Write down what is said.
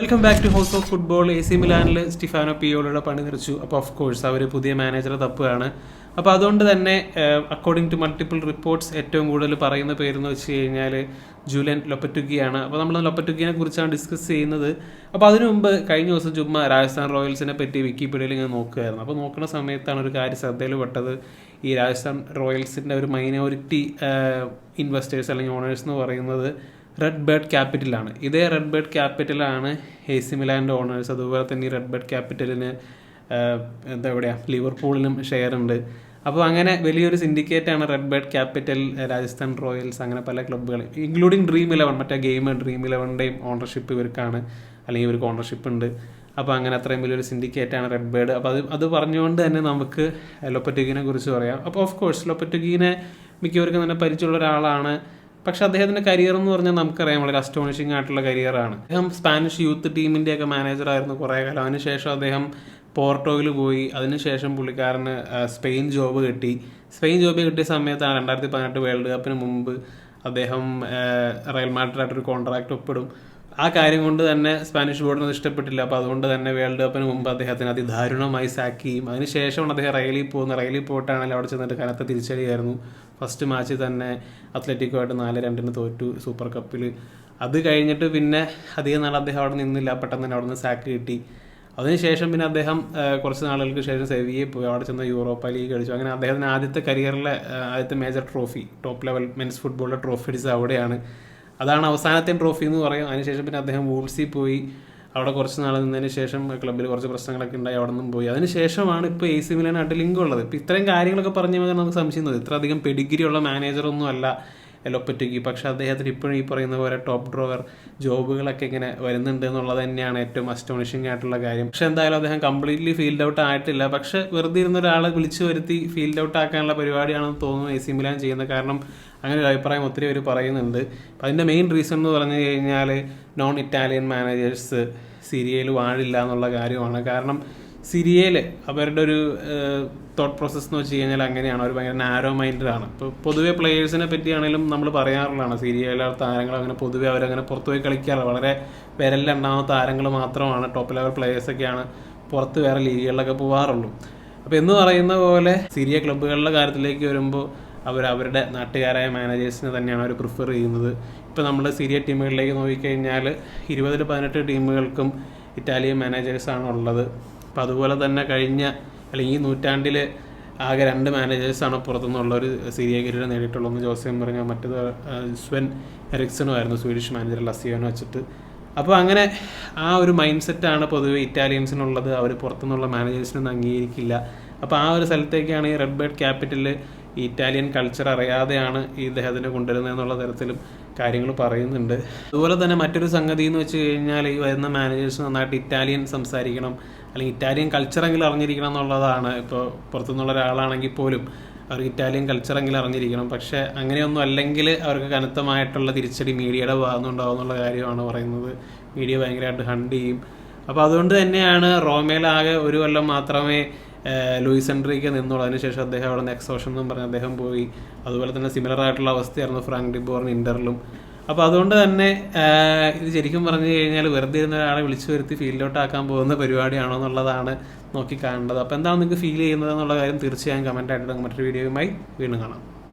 Welcome back to house of football A C മിലാനിൽ Stefano പിയോളുടെ പണി നിറച്ചു. അപ്പോൾ ഓഫ് കോഴ്സ് അവർ പുതിയ മാനേജറെ തപ്പുകയാണ് അപ്പോൾ അതുകൊണ്ട് തന്നെ അക്കോർഡിംഗ് ടു മൾട്ടിപ്പിൾ റിപ്പോർട്ട്സ് ഏറ്റവും കൂടുതൽ പറയുന്ന പേരെന്ന് വെച്ച് കഴിഞ്ഞാൽ ജൂലിയൻ ലൊപ്പറ്റുഗിയാണ് അപ്പോൾ നമ്മൾ ലൊപ്പറ്റുക്കിയെ കുറിച്ചാണ് ഡിസ്കസ് ചെയ്യുന്നത്. അപ്പോൾ അതിനു മുമ്പ് കഴിഞ്ഞ ദിവസം ചുമ്മാ രാജസ്ഥാൻ റോയൽസിനെ പറ്റി വിക്കിപീഡിയയിൽ ഇങ്ങനെ നോക്കുകയായിരുന്നു അപ്പോൾ നോക്കുന്ന സമയത്താണ് ഒരു കാര്യം ശ്രദ്ധയിൽ പെട്ടത് ഈ രാജസ്ഥാൻ റോയൽസിന്റെ ഒരു മൈനോറിറ്റി ഇൻവെസ്റ്റേഴ്സ് അല്ലെങ്കിൽ ഓണേഴ്സ് എന്ന് പറയുന്നത് റെഡ് ബേർഡ് ക്യാപിറ്റലാണ് ഇതേ റെഡ് ബേർഡ് ക്യാപിറ്റലാണ് എ സി മിലാന്റെ ഓണേഴ്സ് അതുപോലെ തന്നെ ഈ റെഡ് ബേർഡ് ക്യാപിറ്റലിന് എന്താ പറയുക ലിവർപൂളിനും ഷെയർ ഉണ്ട്. അപ്പോൾ അങ്ങനെ വലിയൊരു സിൻഡിക്കേറ്റാണ് red bird capital Rajasthan royals അങ്ങനെ പല ക്ലബ്ബുകൾ ഇൻക്ലൂഡിങ് ഡ്രീം ഇലവൻ മറ്റേ ഗെയിം ഡ്രീം ഇലവന്റെയും ഓണർഷിപ്പ് ഇവർക്കാണ്. അല്ലെങ്കിൽ ഇവർക്ക് ഓണർഷിപ്പ് ഉണ്ട്. അപ്പോൾ അങ്ങനെ അത്രയും വലിയൊരു സിൻഡിക്കേറ്റാണ് റെഡ് ബേർഡ് അപ്പോൾ അത് അത് പറഞ്ഞുകൊണ്ട് തന്നെ നമുക്ക് ലൊപ്പറ്റുഗീനെ കുറിച്ച് പറയാം. അപ്പോൾ ഓഫ് കോഴ്സ് ലൊപ്പറ്റുഗീനെ മിക്കവർക്കും തന്നെ പരിചയമുള്ള ഒരാളാണ്. പക്ഷെ അദ്ദേഹത്തിന്റെ കരിയർ എന്ന് പറഞ്ഞാൽ നമുക്കറിയാം വളരെ അസ്റ്റോണിഷിംഗ് ആയിട്ടുള്ള കരിയറാണ് അദ്ദേഹം സ്പാനിഷ് യൂത്ത് ടീമിന്റെ ഒക്കെ മാനേജർ ആയിരുന്നു കുറേ കാലം. അതിനുശേഷം അദ്ദേഹം പോർട്ടോയിൽ പോയി. അതിനുശേഷം പുള്ളിക്കാരന് സ്പെയിൻ ജോബ് കിട്ടി. സ്പെയിൻ ജോബ് കിട്ടിയ സമയത്താണ് രണ്ടായിരത്തി പതിനെട്ട് വേൾഡ് കപ്പിന് മുമ്പ് അദ്ദേഹം റയൽ മാഡ്രിഡായിട്ടൊരു കോൺട്രാക്ട് ഒപ്പിടും. ആ കാര്യം കൊണ്ട് തന്നെ സ്പാനിഷ് ബോർഡിന് ഇഷ്ടപ്പെട്ടില്ല. അപ്പോൾ അതുകൊണ്ട് തന്നെ വേൾഡ് കപ്പിന് മുമ്പ് അദ്ദേഹത്തിന് അതിദാരുണമായി സാക്ക് ചെയ്യും. അതിനുശേഷമാണ് അദ്ദേഹം റയലിൽ പോകുന്നത്. റയലിൽ പോയിട്ടാണെങ്കിൽ അവിടെ ചെന്നിട്ട് കനത്ത തിരിച്ചടിയായിരുന്നു. ഫസ്റ്റ് മാച്ചിൽ തന്നെ അത്ലറ്റിക്കുമായിട്ട് നാല് രണ്ടിന് തോറ്റു സൂപ്പർ കപ്പിൽ അത് കഴിഞ്ഞിട്ട് പിന്നെ അധികം നാൾ അദ്ദേഹം അവിടെ നിന്നില്ല. പെട്ടെന്ന് തന്നെ അവിടെ നിന്ന് സാക്ക് കിട്ടി അതിനുശേഷം പിന്നെ അദ്ദേഹം കുറച്ച് നാളുകൾക്ക് ശേഷം സെവിയെ പോയി. അവിടെ ചെന്ന് യൂറോപ്പ ലീഗ് കളിച്ചു. അങ്ങനെ അദ്ദേഹത്തിന് ആദ്യത്തെ കരിയറിലെ ആദ്യത്തെ major trophy top level men's ഫുട്ബോളിലെ ട്രോഫി അടിച്ചത് അവിടെയാണ്. അതാണ് അവസാനത്തെ ട്രോഫി എന്ന് പറയും. അതിനുശേഷം പിന്നെ അദ്ദേഹം വൂൾസിൽ പോയി. അവിടെ കുറച്ച് നാൾ നിന്നതിന് ശേഷം ക്ലബ്ബിൽ കുറച്ച് പ്രശ്നങ്ങളൊക്കെ ഉണ്ടായി. അവിടെ നിന്നും പോയി. അതിനുശേഷമാണ് ഇപ്പോൾ എ സി മിലനായിട്ട് ലിങ്ക് ഉള്ളത്. ഇപ്പോൾ ഇത്രയും കാര്യങ്ങളൊക്കെ പറഞ്ഞു കഴിഞ്ഞാൽ നമുക്ക് സംശയം ഇത്ര അധികം പെഡിഗ്രി ഉള്ള മാനേജറൊന്നും അല്ല എലോപ്പറ്റിക്ക് പക്ഷെ അദ്ദേഹത്തിന് ഇപ്പോഴും ഈ പറയുന്ന പോലെ ടോപ്പ് ഡ്രോവർ ജോബുകളൊക്കെ ഇങ്ങനെ വരുന്നുണ്ട് എന്നുള്ളത് തന്നെയാണ് ഏറ്റവും അസ്റ്റോണിഷിംഗ് ആയിട്ടുള്ള കാര്യം. പക്ഷെ എന്തായാലും അദ്ദേഹം കംപ്ലീറ്റ്ലി ഫീൽഡ് ഔട്ട് ആയിട്ടില്ല. പക്ഷെ വെറുതെ ഇരുന്ന ഒരാളെ വിളിച്ചു വരുത്തി ഫീൽഡ് ഔട്ട് ആക്കാനുള്ള പരിപാടിയാണെന്ന് തോന്നുന്നു എ സി മിലാൻ ചെയ്യുന്നത്. കാരണം അങ്ങനെ ഒരു അഭിപ്രായം ഒത്തിരി പേര് പറയുന്നുണ്ട്. അതിന്റെ മെയിൻ റീസൺ എന്ന് പറഞ്ഞു കഴിഞ്ഞാൽ നോൺ ഇറ്റാലിയൻ മാനേജേഴ്സ് സിരിയയിൽ വാഴില്ല എന്നുള്ള കാര്യമാണ്. കാരണം സിരിയയിൽ അവരുടെ ഒരു തോട്ട് പ്രോസസ്സ് എന്ന് വെച്ച് കഴിഞ്ഞാൽ അങ്ങനെയാണ്. അവർ ഭയങ്കര നാരോ മൈൻഡാണ് ഇപ്പോൾ പൊതുവേ പ്ലേയേഴ്സിനെ പറ്റിയാണെങ്കിലും നമ്മൾ പറയാറുള്ളതാണ്. സിരിയയിലെ താരങ്ങൾ അങ്ങനെ പൊതുവെ അവരങ്ങനെ പുറത്തുപോയി കളിക്കാറ് വളരെ വിരലിലുണ്ടാവുന്ന താരങ്ങൾ മാത്രമാണ്. ടോപ്പ് ലെവൽ പ്ലേയേഴ്സൊക്കെയാണ് പുറത്ത് വേറെ ലീഗുകളിലൊക്കെ പോകാറുള്ളൂ അപ്പോൾ എന്ന് പറയുന്ന പോലെ സിരിയ ക്ലബ്ബുകളുടെ കാര്യത്തിലേക്ക് വരുമ്പോൾ അവർ അവരുടെ നാട്ടുകാരായ മാനേജേഴ്സിനെ തന്നെയാണ് അവർ പ്രിഫർ ചെയ്യുന്നത്. ഇപ്പോൾ നമ്മൾ സിരിയ ടീമുകളിലേക്ക് നോക്കിക്കഴിഞ്ഞാൽ ഇരുപതിൽ പതിനെട്ട് ടീമുകൾക്കും ഇറ്റാലിയൻ മാനേജേഴ്സാണ് ഉള്ളത്. അപ്പോൾ അതുപോലെ തന്നെ കഴിഞ്ഞ അല്ലെങ്കിൽ ഈ നൂറ്റാണ്ടിൽ ആകെ രണ്ട് മാനേജേഴ്സാണ് പുറത്തുനിന്നുള്ള ഒരു സീരിയ കരിയർ നേടിയിട്ടുള്ളതെന്ന് ജോസേം പറഞ്ഞാൽ മറ്റേത് സ്വെൻ എറിക്സണും ആയിരുന്നു സ്വീഡിഷ് മാനേജർ ലസിയോനെ വെച്ചിട്ട്. അപ്പോൾ അങ്ങനെ ആ ഒരു മൈൻഡ് സെറ്റാണ് പൊതുവെ ഇറ്റാലിയൻസിനുള്ളത് അവർ പുറത്തുനിന്നുള്ള മാനേജേഴ്സിനൊന്നും അംഗീകരിക്കില്ല. അപ്പോൾ ആ ഒരു സ്ഥലത്തേക്കാണ് ഈ റെഡ് ബേർഡ് ക്യാപിറ്റലിൽ ഇറ്റാലിയൻ കൾച്ചർ അറിയാതെയാണ് ഈ ഇദ്ദേഹത്തിനെ കൊണ്ടുവരുന്നത് എന്നുള്ള തരത്തിലും കാര്യങ്ങൾ പറയുന്നുണ്ട്. അതുപോലെ തന്നെ മറ്റൊരു സംഗതി എന്ന് വെച്ച് കഴിഞ്ഞാൽ ഈ വരുന്ന മാനേജേഴ്സ് നന്നായിട്ട് ഇറ്റാലിയൻ സംസാരിക്കണം അല്ലെങ്കിൽ ഇറ്റാലിയൻ കൾച്ചറെങ്കിലും അറിഞ്ഞിരിക്കണം എന്നുള്ളതാണ്. ഇപ്പോൾ പുറത്തുനിന്നുള്ള ഒരാളാണെങ്കിൽ പോലും അവർക്ക് ഇറ്റാലിയൻ കൾച്ചറെങ്കിലും അറിഞ്ഞിരിക്കണം. പക്ഷേ അങ്ങനെയൊന്നും അല്ലെങ്കിൽ അവർക്ക് കനത്തമായിട്ടുള്ള തിരിച്ചടി മീഡിയയുടെ ഭാഗത്തുനിന്നുണ്ടാവും എന്നുള്ള കാര്യമാണ് പറയുന്നത്. മീഡിയ ഭയങ്കരമായിട്ട് ഹണ്ട് ചെയ്യും. അപ്പോൾ അതുകൊണ്ട് തന്നെയാണ് റോമയിലാകെ ഒരു കൊല്ലം മാത്രമേ ലൂയിസ് എൻട്രിക്ക് നിന്നുള്ളൂ അതിനുശേഷം അദ്ദേഹം അവിടെ നിന്ന് എക്സോഷൻ എന്നും പറഞ്ഞ് അദ്ദേഹം പോയി. അതുപോലെ തന്നെ സിമിലർ ആയിട്ടുള്ള അവസ്ഥയായിരുന്നു ഫ്രാങ്ക് ഡിബോറിന് ഇന്ററിലും. അപ്പോൾ അതുകൊണ്ട് തന്നെ ഇത് ശരിക്കും പറഞ്ഞു കഴിഞ്ഞാൽ വെറുതെ ഇരുന്ന ഒരാളെ വിളിച്ചു വരുത്തി ഫീൽഡിലോട്ടാക്കാൻ പോകുന്ന പരിപാടിയാണോ എന്നുള്ളതാണ് നോക്കി കാണേണ്ടത്. അപ്പോൾ എന്താണ് നിങ്ങൾക്ക് ഫീൽ ചെയ്യുന്നത് എന്നുള്ള കാര്യം തീർച്ചയായും കമന്റ് ആയിട്ട് മറ്റൊരു വീഡിയോയുമായി വീണ്ടും കാണാം.